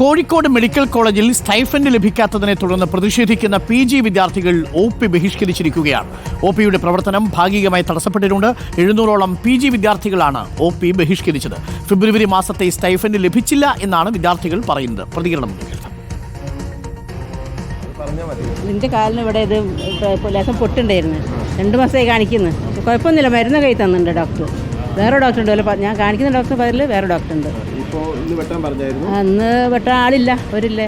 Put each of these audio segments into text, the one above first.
Kozhikode medical കോളേജിൽ stipend ലഭിക്കാത്തതിനെ തുടർന്ന് പ്രതിഷേധിക്കുന്ന പി ജി വിദ്യാർത്ഥികൾ ഒ പി ബഹിഷ്കരിച്ചിരിക്കുകയാണ്. ഒ പിയുടെ പ്രവർത്തനം ഭാഗികമായി തടസ്സപ്പെട്ടിട്ടുണ്ട്. എഴുന്നൂറോളം പി ജി വിദ്യാർത്ഥികളാണ് ഒ പി ബഹിഷ്കരിച്ചത്. ഫെബ്രുവരി മാസത്തെ സ്റ്റൈഫൻഡ് ലഭിച്ചില്ല എന്നാണ് വിദ്യാർത്ഥികൾ പറയുന്നത്. പ്രതികരണം. നിന്റെ കാലിന് ഇവിടെ ഇത് ലേശം പൊട്ടുണ്ടായിരുന്നു. രണ്ട് മാസമായി കാണിക്കുന്നു. കുഴപ്പമൊന്നുമില്ല. മരുന്ന് കൈ ഡോക്ടർ. വേറെ ഡോക്ടർ ഉണ്ട്. വല്ല ഞാൻ കാണിക്കുന്ന ഡോക്ടർ പകരിൽ വേറെ ഡോക്ടർ ഉണ്ട്. അന്ന് വെട്ടാൻ ആളില്ല. ഒരില്ലേ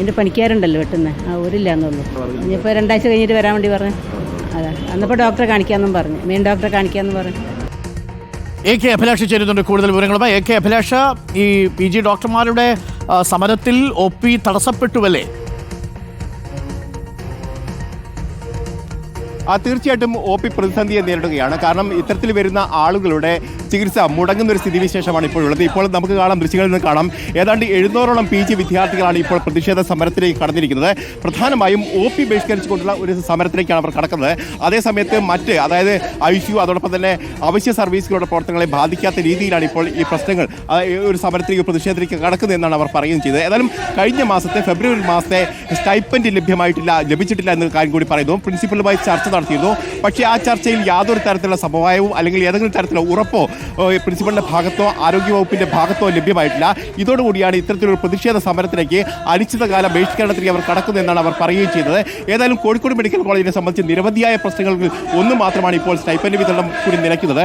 എന്റെ പണിക്കാരുണ്ടല്ലോ വെട്ടുന്നത് ആ ഒരില്ല എന്നുള്ളൂ ഇനിയിപ്പോൾ രണ്ടാഴ്ച കഴിഞ്ഞിട്ട് വരാൻ വേണ്ടി പറഞ്ഞു. അതാ. അന്നപ്പോൾ ഡോക്ടറെ കാണിക്കാമെന്നും പറഞ്ഞു. മെയിൻ ഡോക്ടറെ കാണിക്കാമെന്നും പറഞ്ഞു. എ കെ അഭിലാഷ് ചേരുന്നുണ്ട് കൂടുതൽ വിവരങ്ങളുമായി. എ കെ അഭിലാഷ ഈ പി ജി ഡോക്ടർമാരുടെ സമരത്തിൽ ഒ പി തടസ്സപ്പെട്ടുവല്ലേ? തീർച്ചയായിട്ടും ഒ പി പ്രതിസന്ധിയെ നേരിടുകയാണ്. കാരണം ഇത്തരത്തിൽ വരുന്ന ആളുകളുടെ ചികിത്സ മുടങ്ങുന്ന ഒരു സ്ഥിതിവിശേഷമാണ് ഇപ്പോഴുള്ളത്. ഇപ്പോൾ നമുക്ക് കാണാം ദൃശ്യങ്ങളിൽ നിന്ന് കാണാം. ഏതാണ്ട് എഴുന്നൂറോളം പി ജി വിദ്യാർത്ഥികളാണ് ഇപ്പോൾ പ്രതിഷേധ സമരത്തിലേക്ക് കടന്നിരിക്കുന്നത്. പ്രധാനമായും ഒ പി ബഹിഷ്കരിച്ചുകൊണ്ടുള്ള ഒരു സമരത്തിലേക്കാണ് അവർ കടക്കുന്നത്. അതേസമയത്ത് മറ്റ് അതായത് ഐ യു അതോടൊപ്പം തന്നെ അവശ്യ സർവീസുകളുടെ പ്രവർത്തനങ്ങളെ ബാധിക്കാത്ത രീതിയിലാണ് ഇപ്പോൾ ഈ പ്രശ്നങ്ങൾ ഒരു സമരത്തിലേക്ക് പ്രതിഷേധത്തിലേക്ക് കടക്കുന്നത് എന്നാണ് അവർ പറയുകയും ചെയ്തത്. ഏതായാലും കഴിഞ്ഞ മാസത്തെ ഫെബ്രുവരി മാസത്തെ സ്റ്റൈപ്പൻഡ് ലഭ്യമായിട്ടില്ല ലഭിച്ചിട്ടില്ല എന്ന കാര്യം കൂടി പറയുന്നു. പ്രിൻസിപ്പലുമായി ചർച്ച നടത്തിയിരുന്നു. പക്ഷേ ആ ചർച്ചയിൽ യാതൊരു തരത്തിലുള്ള സമവായവും അല്ലെങ്കിൽ ഏതെങ്കിലും തരത്തിലുള്ള ഉറപ്പോ പ്രിൻസിപ്പലിന്റെ ഭാഗത്തോ ആരോഗ്യവകുപ്പിന്റെ ഭാഗത്തോ ലഭ്യമായിട്ടില്ല. ഇതോടുകൂടിയാണ് ഇത്തരത്തിലൊരു പ്രതിഷേധ സമരത്തിലേക്ക് അനിശ്ചിതകാല ബഹിഷ്കരണത്തിലേക്ക് അവർ കടക്കുന്നതെന്നാണ് അവർ പറയുകയും ചെയ്തത്. ഏതായാലും കോഴിക്കോട് മെഡിക്കൽ കോളേജിനെ സംബന്ധിച്ച് നിരവധിയായ പ്രശ്നങ്ങളിൽ ഒന്ന് മാത്രമാണ് ഇപ്പോൾ സ്റ്റൈപ്പൻഡ് വിതരണം കൂടി നിലയ്ക്കുന്നത്.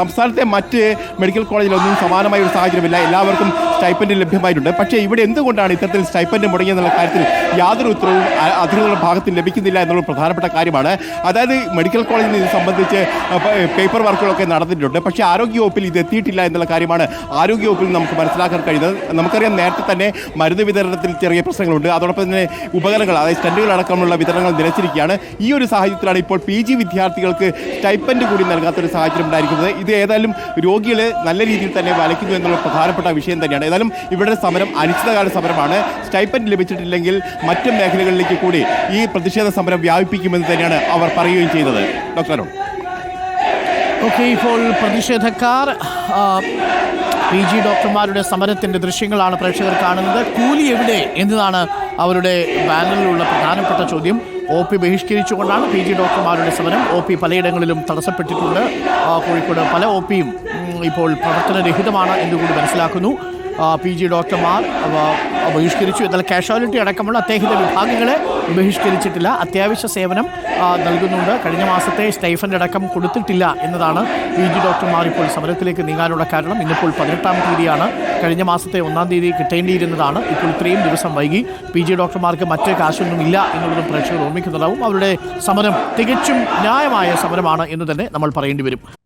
സംസ്ഥാനത്തെ മറ്റ് മെഡിക്കൽ കോളേജിലൊന്നും സമാനമായ ഒരു സാഹചര്യമില്ല. എല്ലാവർക്കും സ്റ്റൈപ്പൻഡ് ലഭ്യമായിട്ടുണ്ട്. പക്ഷേ ഇവിടെ എന്തുകൊണ്ടാണ് ഇത്തരത്തിൽ സ്റ്റൈപ്പൻഡ് മുടങ്ങിയെന്നുള്ള കാര്യത്തിൽ യാതൊരു ഉത്തരവും അധികൃതരുടെ ഭാഗത്ത് ലഭിക്കുന്നില്ല എന്നുള്ള പ്രധാനപ്പെട്ട കാര്യമാണ്. അതായത് മെഡിക്കൽ കോളേജിൽ ഇത് സംബന്ധിച്ച് പേപ്പർ വർക്കുകളൊക്കെ നടന്നിട്ടുണ്ട്. പക്ഷേ ആരോഗ്യവകുപ്പിൽ ഇത് എത്തിയിട്ടില്ല എന്നുള്ള കാര്യമാണ് ആരോഗ്യവകുപ്പിൽ നമുക്ക് മനസ്സിലാക്കാൻ കഴിയുന്നത്. നമുക്കറിയാം നേരത്തെ തന്നെ മരുന്ന് വിതരണത്തിൽ ചെറിയ പ്രശ്നങ്ങളുണ്ട്. അതോടൊപ്പം തന്നെ ഉപകരണങ്ങൾ അതായത് സ്റ്റണ്ടുകൾ അടക്കമുള്ള വിതരണങ്ങൾ നിലച്ചിരിക്കുകയാണ്. ഈ ഒരു സാഹചര്യത്തിലാണ് ഇപ്പോൾ പി ജി വിദ്യാർത്ഥികൾക്ക് സ്റ്റൈപ്പൻഡ് കൂടി നൽകാത്തൊരു സാഹചര്യം ഉണ്ടായിരിക്കുന്നത്. ഇത് ഏതായാലും രോഗികളെ നല്ല രീതിയിൽ തന്നെ വലയ്ക്കുന്നു എന്നുള്ള പ്രധാനപ്പെട്ട വിഷയം തന്നെയാണ്. ഏതായാലും ഇവിടെ സമരം അനിശ്ചിതകാല സമരമാണ്. സ്റ്റൈപ്പൻഡ് ലഭിച്ചിട്ടില്ലെങ്കിൽ മറ്റ് മേഖലകളിലേക്ക് കൂടി ഈ പ്രതിഷേധ സമരം വ്യാപിപ്പിക്കുമെന്ന് തന്നെയാണ് അവർ പറയുകയും ചെയ്തത്. ഡോക്ടർ അരുൺ. ഓക്കെ ഇപ്പോൾ പ്രതിഷേധക്കാർ പി ജി ഡോക്ടർമാരുടെ സമരത്തിന്റെ ദൃശ്യങ്ങളാണ് പ്രേക്ഷകർ കാണുന്നത്. കൂലി എവിടെ എന്നതാണ് അവരുടെ ബാനറിലുള്ള പ്രധാനപ്പെട്ട ചോദ്യം. ഒ പി ബഹിഷ്കരിച്ചുകൊണ്ടാണ് പി ജി ഡോക്ടർമാരുടെ സമരം. ഒ പി പലയിടങ്ങളിലും തടസ്സപ്പെട്ടിട്ടുണ്ട്. കോഴിക്കോട് പല ഒ പിയും ഇപ്പോൾ പ്രവർത്തനരഹിതമാണ് എന്നുകൂടി മനസ്സിലാക്കുന്നു. പി ജി ഡോക്ടർമാർ ബഹിഷ്കരിച്ചു. എന്നാൽ കാഷ്വാലിറ്റി അടക്കമുള്ള അദ്ദേഹത്തിന്റെ വിഭാഗങ്ങളെ ബഹിഷ്കരിച്ചിട്ടില്ല. അത്യാവശ്യ സേവനം നൽകുന്നുണ്ട്. കഴിഞ്ഞ മാസത്തെ സ്റ്റൈഫന്റെ അടക്കം കൊടുത്തിട്ടില്ല എന്നതാണ് പി ജി ഡോക്ടർമാർ ഇപ്പോൾ സമരത്തിലേക്ക് നീങ്ങാനുള്ള കാരണം. ഇന്നിപ്പോൾ പതിനെട്ടാം തീയതിയാണ്. കഴിഞ്ഞ മാസത്തെ ഒന്നാം തീയതി കിട്ടേണ്ടിയിരുന്നതാണ്. ഇപ്പോൾ ഇത്രയും ദിവസം വൈകി പി ജി ഡോക്ടർമാർക്ക് മറ്റ് കാശൊന്നും ഇല്ല എന്നുള്ളതും പ്രേക്ഷകർ ഓർമ്മിക്കുന്നുണ്ടാവും അവരുടെ സമരം തികച്ചും ന്യായമായ സമരമാണ് എന്ന് തന്നെ നമ്മൾ പറയേണ്ടി വരും.